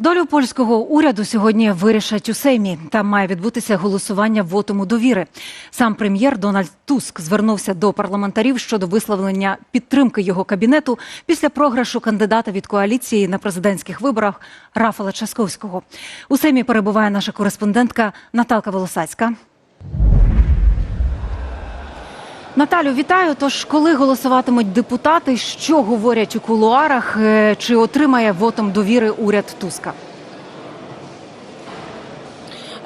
Долю польського уряду сьогодні вирішать у Сеймі. Там має відбутися голосування вотуму довіри. Сам прем'єр Дональд Туск звернувся до парламентарів щодо висловлення підтримки його кабінету після програшу кандидата від коаліції на президентських виборах Рафала Часковського. У Сеймі перебуває наша кореспондентка Наталка Волосацька. Наталю, вітаю. Тож, коли голосуватимуть депутати, що говорять у кулуарах, Е, чи отримає вотом довіри уряд Туска?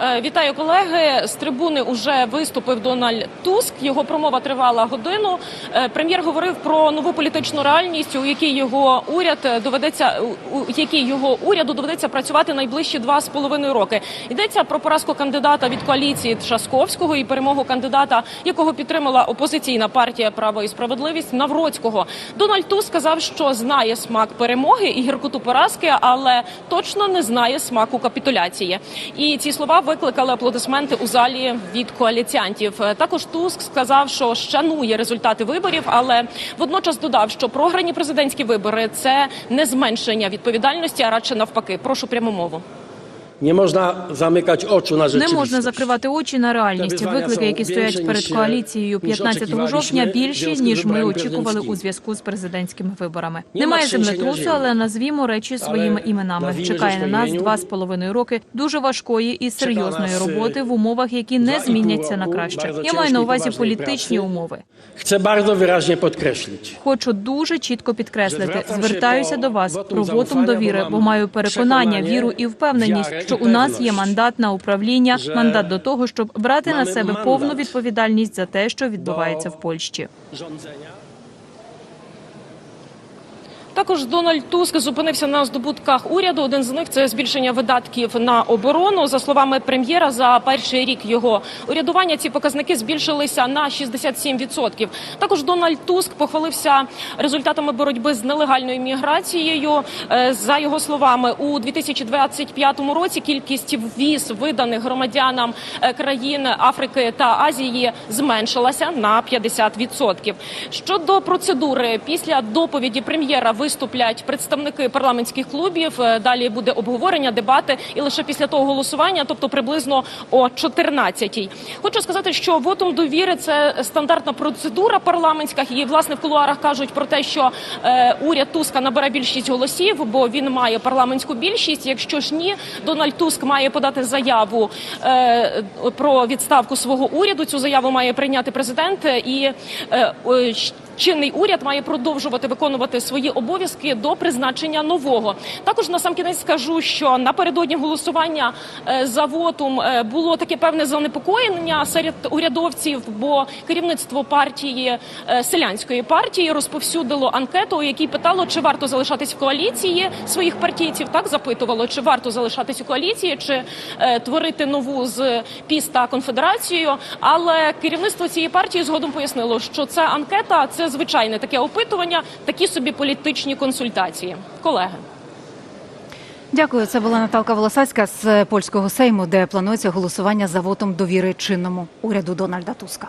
Е, Вітаю колеги. З трибуни уже виступив Дональд Туск. Його промова тривала годину. Е, Прем'єр говорив про нову політичну реальність, у якій його уряд доведеться у якій його уряду доведеться працювати найближчі два з половиною роки. Йдеться про поразку кандидата від коаліції Трашковського і перемогу кандидата, якого підтримала опозиційна партія Право і справедливість Навроцького. Дональд Туск сказав, що знає смак перемоги і гіркоту поразки, але точно не знає смаку капітуляції. І ці слова викликали аплодисменти у залі від коаліціантів. Е, Також Туск сказав, що шанує результати виборів, але водночас додав, що програні президентські вибори це не зменшення відповідальності, а радше навпаки. Прошу пряму мову. Nie można zamykać oczu na Не можна закривати очі на реальність. Виклики, які стоять перед коаліцією niż 15 жовтня, більші ніж ми очікували у зв'язку з президентськими виборами. Немає землетрусу, але назвімо речі своїми іменами. Чекає на нас два з половиною роки дуже важкої і серйозної е, роботи в умовах, які не зміняться на краще. Я маю на увазі політичні умови. Wyraźnie podkreślić. Хочу дуже чітко підкреслити. Звертаюся до вас про вотум довіри, бо маю переконання, віру і впевненість, і що у нас є мандат на управління, мандат до того, щоб брати на себе повну відповідальність за те, що відбувається в Польщі. Також Дональд Туск зупинився на здобутках уряду. Один з них це збільшення видатків на оборону. За словами прем'єра, за перший рік його урядування ці показники збільшилися на 67%. Також Дональд Туск похвалився результатами боротьби з нелегальною міграцією. Е, За його словами, у 2025 році кількість віз виданих громадянам е, країн Африки та Азії зменшилася на 50%. Щодо процедури, після доповіді прем'єра виступлять представники парламентських клубів. Е, Далі буде обговорення, дебати, і лише після того голосування, тобто приблизно о 14-й. Хочу сказати, що вотум довіри це стандартна процедура парламентська. І власне в кулуарах кажуть про те, що е, уряд Туска набере більшість голосів, бо він має парламентську більшість. Якщо ж ні, Дональд Туск має подати заяву е, про відставку свого уряду. Цю заяву має прийняти президент і е, чинний уряд має продовжувати виконувати свої обов'язки до призначення нового. Також на сам кінець скажу, що напередодні голосування е, за вотум е, було таке певне занепокоєння серед урядовців, бо керівництво партії е, селянської партії розповсюдило анкету, у якій питало, чи варто залишатись в коаліції своїх партійців. Так запитувало, чи варто залишатись у коаліції, чи творити нову з піс та конфедерацією. Але керівництво цієї партії згодом пояснило, що ця анкета це звичайне таке опитування, такі собі політичні консультації. Колеги. Дякую. Це була Наталка Волосацька з польського сейму, де планується голосування за вотом довіри чинному уряду Дональда Туска.